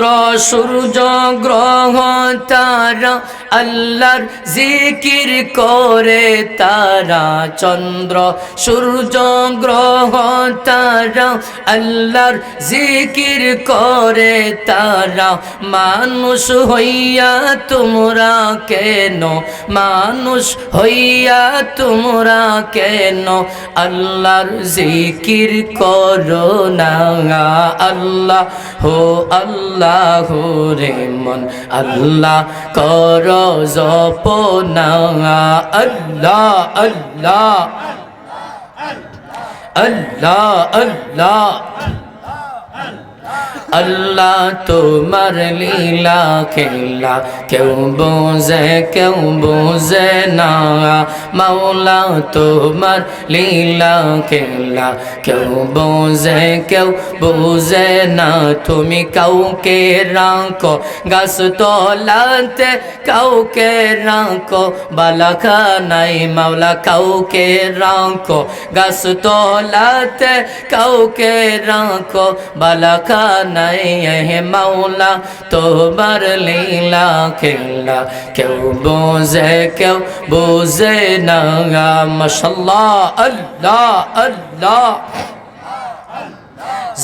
চন্দ্র, সূর্য, গ্রহ তারা আল্লাহর জিকির করে তারা চন্দ্র, সূর্য, গ্রহ তারা আল্লাহর জিকির করে তারা। মানুষ হইয়া তোমরা কেন? মানুষ হইয়া তোমরা কেন? আল্লাহর জিকির করো না, আল্লাহ, হো আল্লাহ। রে মন। আল্লাহ কর জপনা আল্লাহ আল্লাহ। আল্লাহ আল্লাহ। আল্লাহ তোমার লীলা খেলা। কেউ বোঝে কেউ বোঝে না। মাওলা তোমার লীলা খেলা। কেউ বোঝে কেউ বোঝে না। তুমি কাউকে রাখো, গাছ তলাতে কাউকে রাখো। বালাখানাই মাওলা কাউকে রাখো, গাছ তলাতে কাউকে রাখো। বালাখানাই হে মাওলা তোমার লীলা খেলা কেউ বোঝে কেউ বোঝে না মশাল্লাহ আল্লাহ আল্লাহ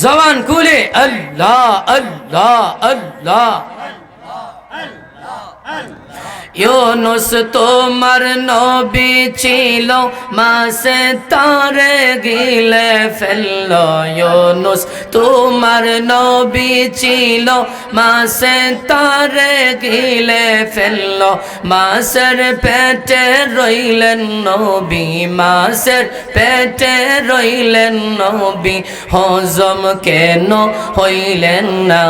জবান কুলে আল্লাহ আল্লাহ আল্লাহ ইউনুস তোমার নবী ছিল, মাসে তারে গিলে ফেলল। ইউনুস তোমার নবী ছিল, মাসে তারে গিলে ফেলল। মাসের পেটে রইলেন নবী, মাসের পেটে রইলেন নবী। হজম কেন হইলেন না?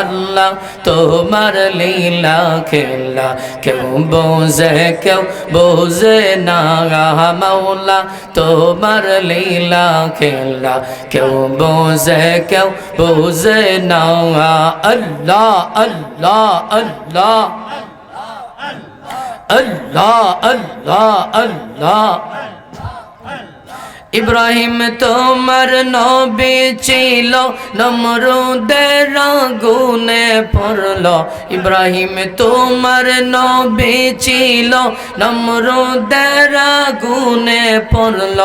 আল্লাহ তোমার লীলা খেলা কেউ বোঝে কেউ বোঝে না। মাওলা, তোমার লীলা খেলা কেউ বোঝে কেউ বোঝে না। আল্লাহ আল্লাহ আল্লাহ আল্লাহ আল্লাহ আল্লাহ। ইব্রাহিম তোমার নবী ছিল নমরুদের গুনে পড়ল। ইব্রাহিম তোমার নবী ছিল নমরুদের গুনে পড়ল।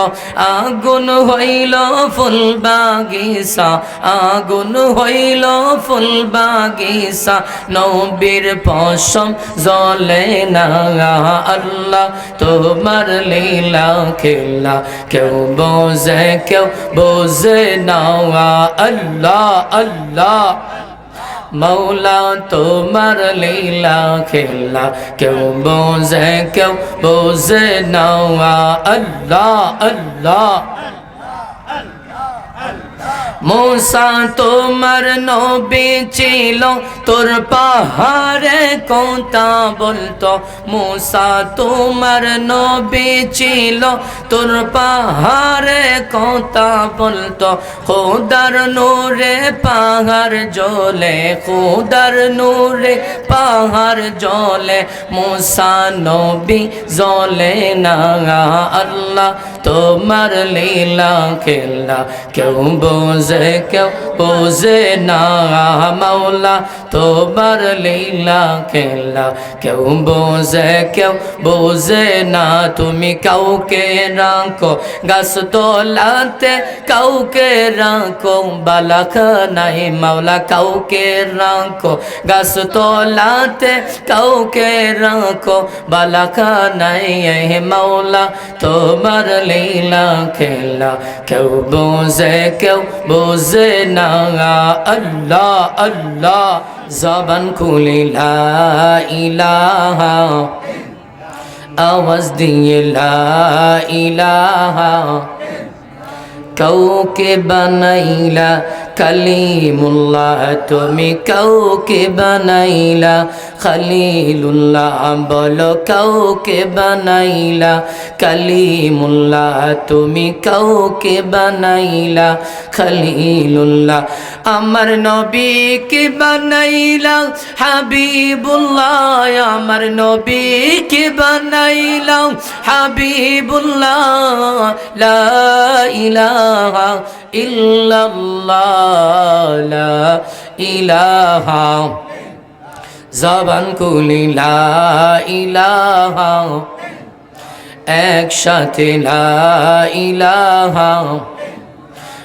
আগুন হইল ফুল বাগিসা আগুন হইল ফুল বাগিসা নবীর পশম জলে না, আল্লাহ তোমার লীলা খেলা, কেউ বোঝে কেউ বোঝে না আল্লাহ আল্লাহ মৌলা তোমার লীলা খেলা কেউ বোঝে কেউ বোঝে না আল্লাহ আল্লাহ মৌসা, তোমার নবী ছিল, তোর পাহাড়ে কোতা বলতো। মৌসা, তোমার নবী ছিল, তোর পাহাড়ে কোতা বলতো। খোদার নূরে পাহাড় জলে খোদার নূরে পাহাড় জলে মৌসা নবী জলে না, আল্লাহ তোমার লীলা খেলা, কেউ বোঝে কেউ বোঝে না, মাওলা তোমার লীলা খেলা। কেউ বোঝে কেউ বোঝে না, তুমি কাউকে রাখো, গাছ তোলাতে কাউকে রাখো বালাখানাই মাওলা কাউকে রাখো, গাছ তোলাতে কাউকে রাখো বালাখানাই মাওলা তোমার লীলা খেলা। কেউ বোঝে, কেউ বোঝে না আল্লাহ আল্লাহ জবান খুলি ইলাহা আওয়াজ দিয়ে ইলাহা কাউকে বানাইলা কালিমুল্লাহ, তুমি কাউকে বানাইলা। খালিলুল্লাহ বলো কাউকে বানাইলা। কালিমুল্লাহ, তুমি কাউকে বানাইলা। খালিলুল্লাহ, আমার নবীকে বানাইলা। হাবিবুল্লাহ, আমার নবীকে বানাইলা। হাবিবুল্লাহ, লা ইল্লাল্লাহ লা ইলাহা। জবান কুলি লা ইলাহা। একসাথে লা ইলাহা।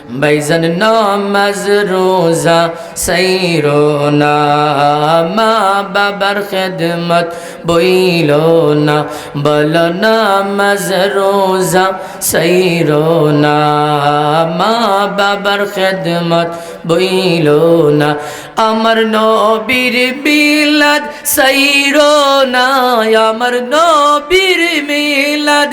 বাইজান নামাজ রোজা সাইরো না, মা বাবার খেদমত বইল না। বল নামাজ রোজা সাইরো না, মা বাবার খেদমত বইল না। আমার নবীর বিলাদ সাইরো না, আমার নবীর মিলাদ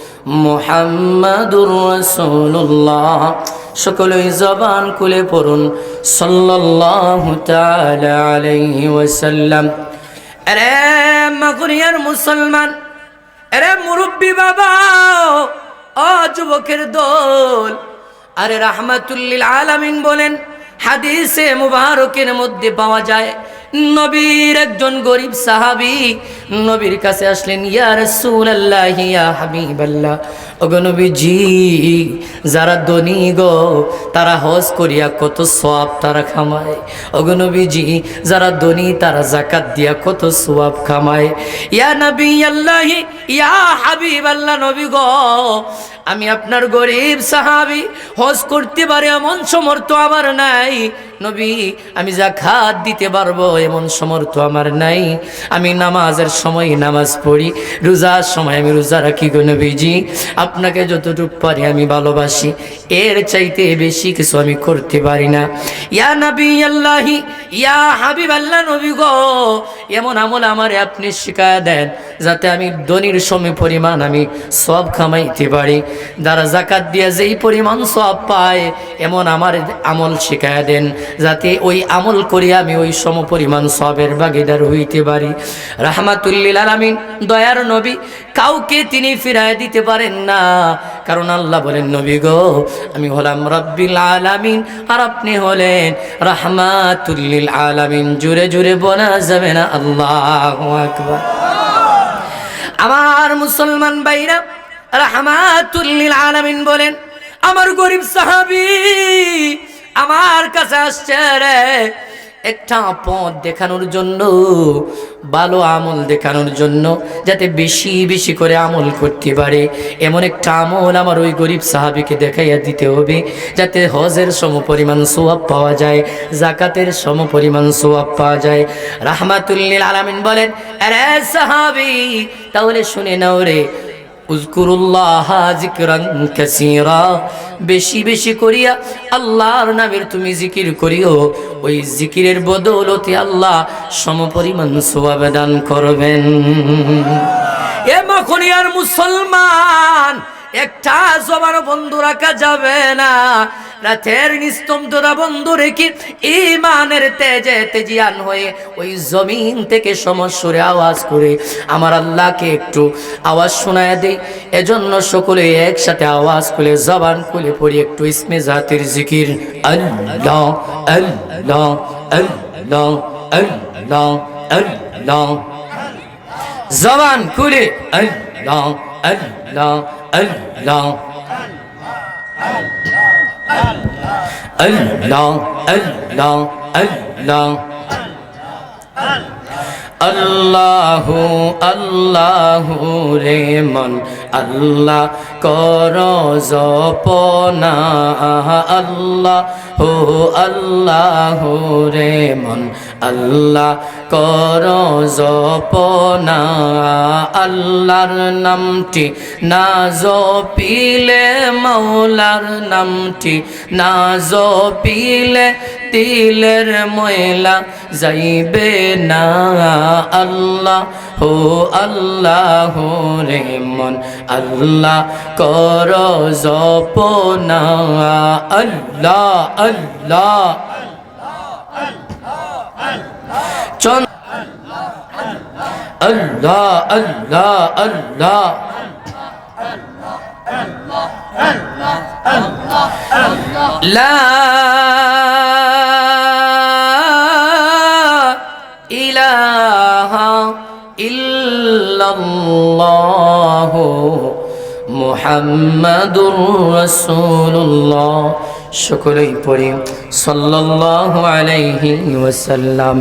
মুহাম্মাদুর রাসূলুল্লাহ। সকলেই জবান খুলে পড়ুন। সাল্লাল্লাহু তাআলা আলাইহি ওয়াসাল্লাম। আরে মাগুরিয়ার মুসলমান, আরে মুরব্বী বাবা ও যুবকের দল। আরে রাহমাতুল্লিল আলামিন বলেন, হাদিসে মুবারকের মধ্যে পাওয়া যায় নবীর একজন গরিব সাহাবি নবীর কাছে আসলেন, ইয়া রাসূলুল্লাহ, ইয়া হাবিবাল্লাহ। ওগো নবীজি, যারা ধনী গো, তারা হজ করিয়া কত সওয়াব তারা খামায়। ওগো নবীজি, যারা ধনী, তারা জাকাত দিয়া কত সওয়াব খামায়। ইয়া নবী আল্লাহ ইয়া হাবিবাল্লাহ, নবী গো আমি আপনার গরিব সাহাবি, হজ করতে পারে এমন সমর্থ আমার নাই। নবী, আমি যা জাকাত দিতে পারব এমন সমর্থ আমার নাই। আমি নামাজের সময় নামাজ পড়ি, রোজার সময় আমি রোজা রাখি গো নবীজি। আপনাকে যতটুকু পারি আমি ভালোবাসি, এর চাইতে বেশি কিছু আমি করতে পারি না। ইয়া নবী আল্লাহি, ইয়া হাবিব আল্লাহ নবী গো, এমন আমল আমারে আপনি শিখায় দেন। যাতে আমি ধনির সময় পরিমাণ আমি সব খামাইতে পারি। যারা জাকাত দিয়ে যেই পরিমাণ সব পায়, এমন আমার আমল শিখায় দেন, যাতে ওই আমল করি আমি ওই সম পরিমাণ সবের ভাগিদার হইতে পারি। রাহমাতুল্লিল আলামিন, দয়ার নবী, কাউকে তিনি ফিরায় দিতে পারেন না। কারণ আল্লাহ বলেন, নবী গো, আমি হলাম রব্বিল আলামিন, আর আপনি হলেন রাহমাতুল্লিল আলামিন। জুড়ে জুড়ে বলা যাবে না, আল্লাহ আকবার। আমার মুসলমান ভাইরা রাহমাতুল্লিল আলামিন বলেন আমার গরিব সাহাবি আমার কাছে আসছে রে একটা পথ দেখানোর জন্য, ভালো আমল দেখানোর জন্য, যাতে বেশি বেশি করে আমল করতে পারে। এমন একটা আমল আমার ওই গরিব সাহাবিকে দেখাইয়া দিতে হবে, যাতে হজের সম পরিমাণ সোয়াব পাওয়া যায় জাকাতের সম পরিমাণ সোয়াব পাওয়া যায়। রাহমাতুল্লিল আলামিন বলেন সাহাবি, তাহলে শুনে নাও রে উজকুরুল্লাহ জিকরান কাসীরা। বেশি বেশি করিয়া আল্লাহর নামের তুমি জিকির করিও। ওই জিকিরের বদৌলতে আল্লাহ সমপরিমাণ সওয়াব দান করবেন। এ মখনিয়ার মুসলমান, একটা জবান বন্ধু রাখা যাবে না। রাতের নিস্তব্ধতা বন্ধ রেখে ইমানের তেজে তেজিয়ান হয়ে ওই জমিন থেকে সমস্যরে আওয়াজ করে, আমার আল্লাহকে একটু আওয়াজ শোনায় দেই এজন্য সকলে একসাথে আওয়াজ খুলে জবান খুলে পড়ি একটু ইসমে জাতির জিকির। জবান খুলে, আল্লাহ আল্লাহ আল্লাহ। আল্লাহ আল্লাহ আল্লাহু। আল্লাহু রে মন। আল্লাহ কর জপনা আল্লাহ হো আল্লাহ রে মন। আল্লাহ কর জপনা, আল্লাহর নামটি না জপিলে, মৌলার নামটি না জপিলে তিলের ময়লা যাইবে না আল্লাহ হো আল্লাহ রে মন, আল্লাহ কর জপনা, আল্লাহ আল্লাহ চন আল্লাহ আল্লাহ আল্লাহ لا ইল্লাল্লাহ মুহাম্মাদুর রাসূলুল্লাহ। সকলেই পড়ি সাল্লাল্লাহু আলাইহি ওয়াসাল্লাম।